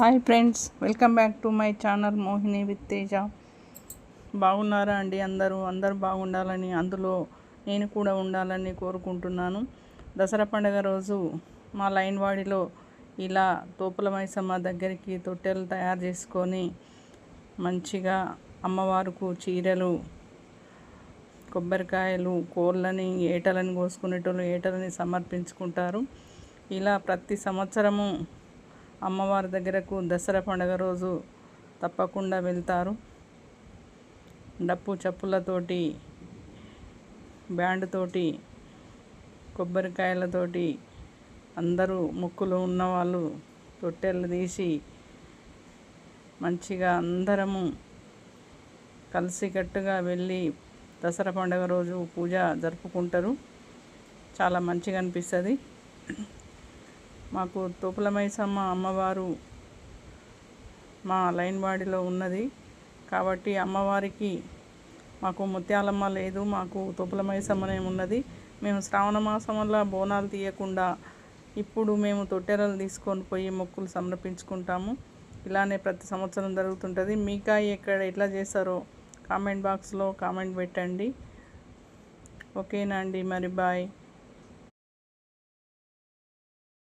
Hi friends welcome back to my channel Mohini with Teja. బాగున్నారా అండి అందరూ? అందరూ బాగుండాలని అందులో నేను కూడా ఉండాలని కోరుకుంటున్నాను. దసరా పండుగ రోజు మా లైన్ వాడిలో ఇలా తోపుల మైసమ్మ దగ్గరికి తొట్టెలు తయారు చేసుకొని మంచిగా అమ్మవారికి చీరలు కొబ్బరికాయలు కోళ్ళని ఏటలని కోసుకునేటోళ్ళు ఏటలని సమర్పించుకుంటారు. ఇలా ప్రతి సంవత్సరము అమ్మవారి దగ్గరకు దసరా పండుగ రోజు తప్పకుండా వెళ్తారు. డప్పు చప్పులతోటి బ్యాండ్ తోటి కొబ్బరికాయలతోటి అందరూ ముక్కులు ఉన్నవాళ్ళు తొట్టెలు తీసి మంచిగా అందరము కలిసికట్టుగా వెళ్ళి దసరా పండుగ రోజు పూజ జరుపుకుంటారు. చాలా మంచిగా అనిపిస్తుంది. మాకు తోపులమైసమ్మ అమ్మవారు మా లైన్వాడిలో ఉన్నది. కాబట్టి అమ్మవారికి మాకు ముత్యాలమ్మ లేదు మాకు తోపులమైసమ్మనే ఉన్నది. మేము శ్రావణ మాసం వల్ల బోనాలు తీయకుండా ఇప్పుడు మేము తొట్టెరలు తీసుకొని పోయి మొక్కులు సమర్పించుకుంటాము. ఇలానే ప్రతి సంవత్సరం జరుగుతుంటుంది. మీకా ఎక్కడ ఎట్లా చేస్తారో కామెంట్ బాక్స్లో కామెంట్ పెట్టండి. ఓకేనా అండి మరి బాయ్.